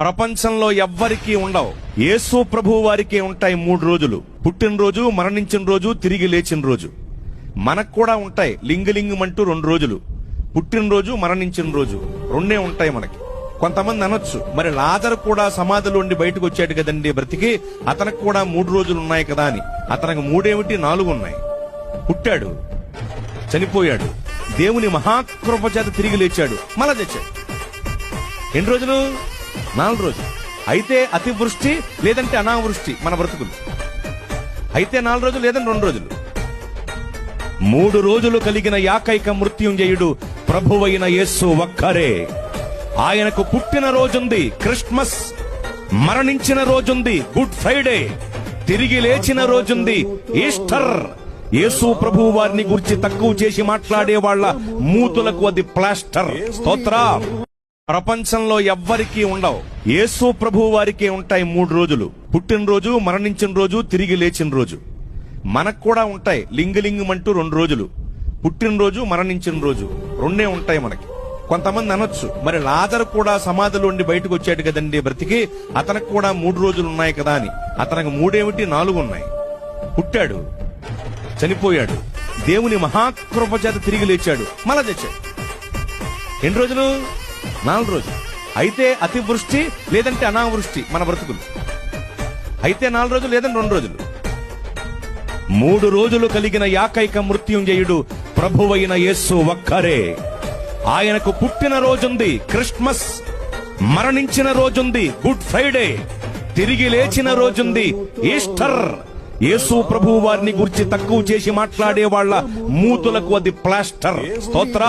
ప్రపంచంలో ఎవ్వరికీ ఉండవు. యేసు ప్రభు వారికే ఉంటాయి మూడు రోజులు. పుట్టినరోజు మరణించిన రోజు తిరిగి లేచిన రోజు. మనకు కూడా ఉంటాయి. లింగలింగమంటూ రెండు రోజులు. పుట్టినరోజు మరణించిన రోజు. రెండే ఉంటాయి మనకి. కొంతమంది అనొచ్చు. మరి లాజర్ కూడా సమాధిలో ఉండి బయటకు వచ్చాడు కదండి బ్రతికి అతనికి కూడా మూడు రోజులు ఉన్నాయి కదా అని. అతనికి మూడేమిటి? నాలుగు ఉన్నాయి. పుట్టాడు. చనిపోయాడు. దేవుని మహాకృప చేత తిరిగి లేచాడు. మళ్ళా తెచ్చాడు. ఎన్ని రోజులు? నాలుగు రోజులు. అయితే అతివృష్టి లేదంటే అనావృష్టి మన బ్రతుకులు. అయితే నాలుగు రోజులు లేదంటే రెండు రోజులు. మూడు రోజులు కలిగిన యాకైక మృత్యుంజయుడు ప్రభువైన యేస్సు ఒక్కరే. ఆయనకు పుట్టిన రోజుంది క్రిస్మస్ మరణించిన రోజుంది గుడ్ ఫ్రైడే తిరిగి లేచిన రోజుంది ఈస్టర్. యేసు ప్రభు వారిని గురించి తక్కువ చేసి మాట్లాడే వాళ్ళ మూతులకు అది ప్లాస్టర్. స్తోత్ర. ప్రపంచంలో ఎవ్వరికీ ఉండవు. యేసు ప్రభు వారికే ఉంటాయి మూడు రోజులు. పుట్టినరోజు మరణించిన రోజు తిరిగి లేచిన రోజు. మనకు కూడా ఉంటాయి. లింగలింగమంటూ రెండు రోజులు. పుట్టినరోజు మరణించిన రోజు. రెండే ఉంటాయి మనకి. కొంతమంది అనొచ్చు. మరి లాజర్ కూడా సమాధిలో ఉండి బయటకు వచ్చాడు కదండి బ్రతికి అతనికి కూడా మూడు రోజులు ఉన్నాయి కదా అని. అతనికి మూడేమిటి? నాలుగు ఉన్నాయి. పుట్టాడు. చనిపోయాడు. దేవుని మహాకృప చేత తిరిగి లేచాడు. మళ్ళా తెచ్చాడు ఎన్ని రోజులు? నాలుగు రోజులు. అయితే అతివృష్టి లేదంటే అనావృష్టి మన బ్రతుకులు. అయితే నాలుగు రోజులు లేదంటే రెండు రోజులు. మూడు రోజులు కలిగిన యాకైక మృత్యుంజయుడు ప్రభువైన యేస్సు ఒక్కరే. ఆయనకు పుట్టిన రోజుంది క్రిస్మస్ మరణించిన రోజుంది గుడ్ ఫ్రైడే తిరిగి లేచిన రోజుంది ఈస్టర్. యేసు ప్రభు వారిని గురించి తక్కువ చేసి మాట్లాడే వాళ్ళ మూతులకు అది ప్లాస్టర్. స్తోత్ర.